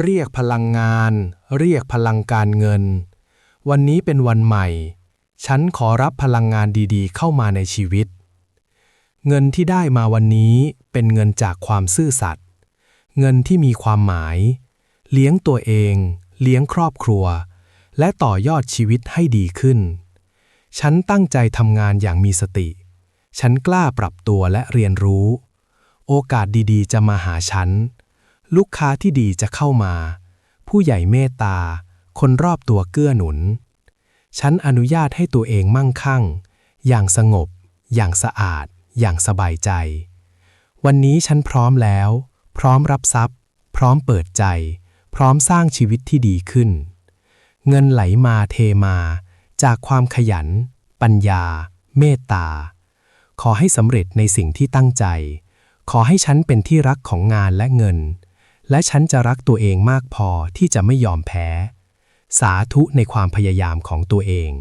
เรียกพลังงาน เรียกพลังการเงิน วันนี้เป็นวันใหม่ ฉันขอรับพลังงานดีๆ เข้ามาในชีวิต เงินที่ได้มาวันนี้เป็นเงินจากความซื่อสัตย์เงินที่มีความหมาย เลี้ยงตัวเอง เลี้ยงครอบครัว และต่อยอดชีวิตให้ดีขึ้น ฉันตั้งใจทำงานอย่างมีสติ ฉันกล้าปรับตัวและเรียนรู้ โอกาสดีๆ จะมาหาฉัน ลูกค้าที่ดีจะเข้ามา ผู้ใหญ่เมตตา คนรอบตัวเกื้อหนุน ฉันอนุญาตให้ตัวเองมั่งคั่ง อย่างสงบ อย่างสะอาด อย่างสบายใจ วันนี้ฉันพร้อมแล้ว พร้อมรับทรัพย์ พร้อมเปิดใจ พร้อมสร้างชีวิตที่ดีขึ้น เงินไหลมาเทมา จากความขยัน ปัญญา เมตตา ขอให้สำเร็จในสิ่งที่ตั้งใจ ขอให้ฉันเป็นที่รักของงานและเงิน และฉันจะรักตัวเองมากพอที่จะไม่ยอมแพ้ สาธุในความพยายามของตัวเอง